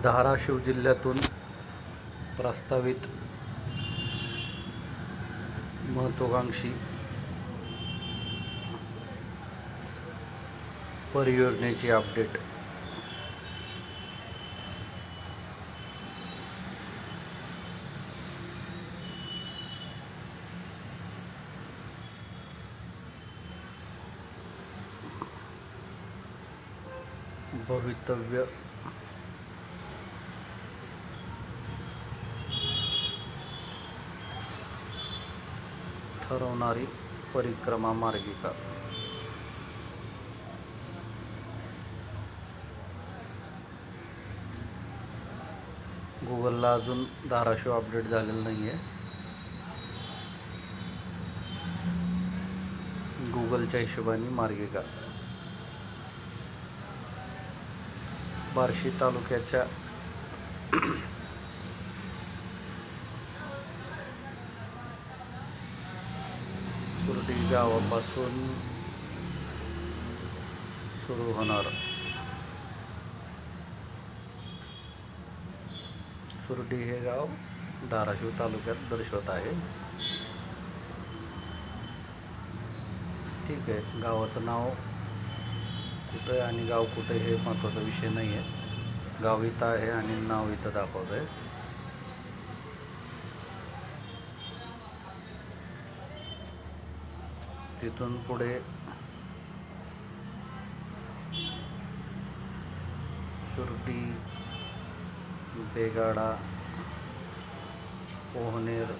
धाराशिव जिल्ह्यातून प्रस्तावित महत्त्वाकांक्षी परियोजनेची अपडेट. भवितव्य ठरवणारी परिक्रमा मार्गिका. गुगलला अजून धाराशिव अपडेट झालेलं नाही आहे गुगलच्या हिशोबाने मार्गिका. बार्शी तालुक्याच्या सुरडी गावापासून सुरू होणार. सुरडी हे गाव धाराशिव तालुक्यात दर्शवत आहे. ठीक आहे गावाचं नाव कुठं आहे आणि गाव कुठं हे महत्त्वाचा विषय नाही आहे गाव इथं आहे आणि नाव इथं दाखवत आहे तिथून पुढे सुरडी बेगाडा पोहनेर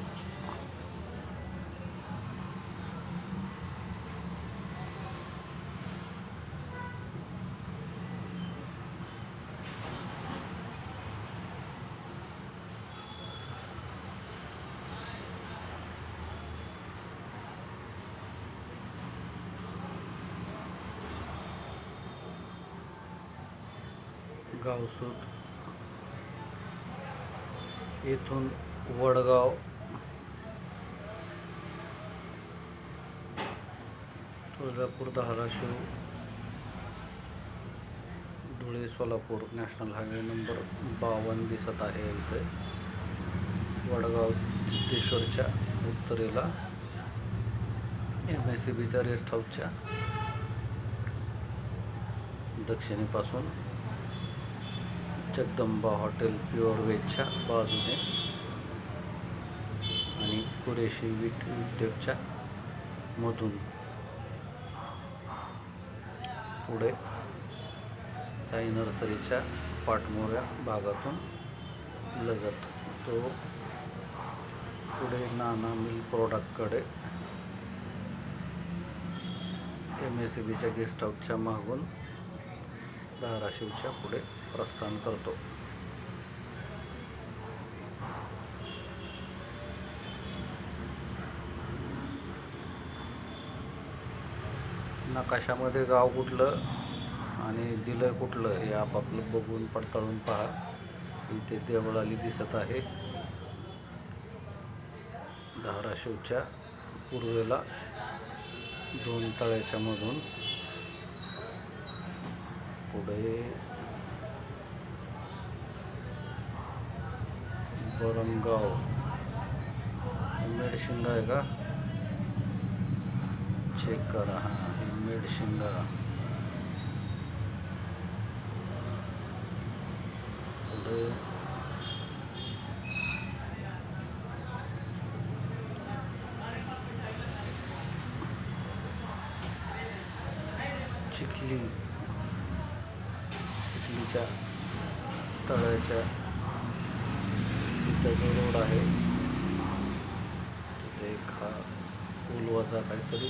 गावसूत येथून Vadgaon. Tuljapur Dharashiv. Dhule Solapur. National highway number बावन्न दिसत आहे इथे. वडगाव सिद्धेश्वरच्या उत्तरेला. एम एस सी बीच्या रेस्ट हाऊसच्या दक्षिणेपासून. जगदंबा हॉटेल प्युअर व्हेजच्या बाजूने आणि कुरेशी वीट उद्योगच्या मधून. पुढे साई नर्सरीच्या पाटमोऱ्या भागातून लगत. तो पुढे नाना मिल प्रॉडक्टकडे एम एस सी बीच्या गेस्ट हाऊसच्या मागून धाराशिवच्या पुढे प्रस्थान करतो. नकाशामध्ये गाव कुठलं आणि दिलं कुठलं हे आपापलं बघून पडताळून पहा. इथे देवळाली दिसत आहे. धाराशिवच्या पूर्वेला दोन तळ्याच्या मधून पुढे. बरंगाव मेडशिंगा आहे का? चेक करा हां हे मेडशिंगा पुढे. चिखली. तिच्या तळ्याच्या तिथं जो रोड आहे तिथे एक हा उलवाचा काहीतरी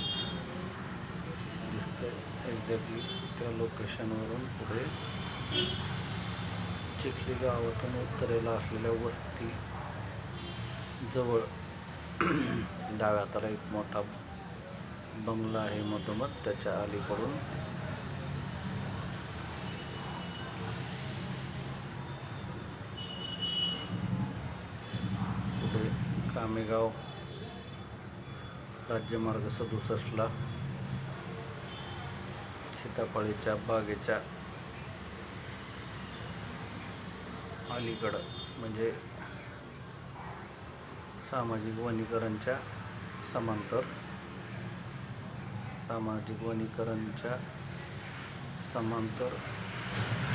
दिसतंय. एक्झॅक्टली त्या लोकेशनवरून पुढे चिखली गावातून उत्तरेला असलेल्या वस्ती जवळ डाव्या हाताला एक मोठा बंगला आहे मधोमध त्याच्या अलीकडून पुढे कामेगाव राज्यमार्ग सदुसष्टला सीताफळीच्या बागेच्या अलीकडं म्हणजे सामाजिक वनीकरणच्या समांतर सामाजिक वनीकरणच्या समांतर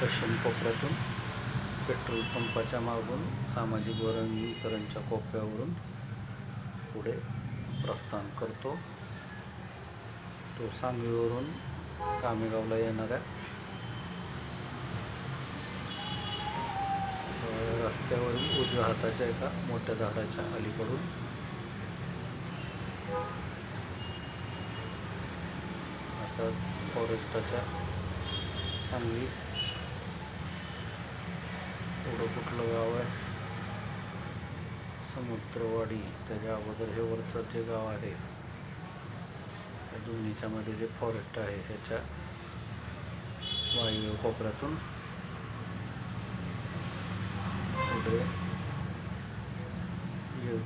पश्चिम कोपऱ्यातून पेट्रोल पंपाच्या मागून सामाजिक वनीकरणच्या कोपऱ्यावरून पुढे प्रस्थान करतो. तो सांगवीवरून कामेगावला येणाऱ्या रस्त्यावरील रस्त्यावरून उजव्या हाताच्या एका मोठ्या झाडाच्या अलीकडून असाच फॉरेस्टाच्या सांगली पुढं कुठलं गाव आहे? समुद्रवाडी त्याच्या अगोदर हे वरचं जे गाव आहे त्या दोन्हीच्यामध्ये जे फॉरेस्ट आहे ह्याच्या वायव्य कोपऱ्यातून पुढे येवती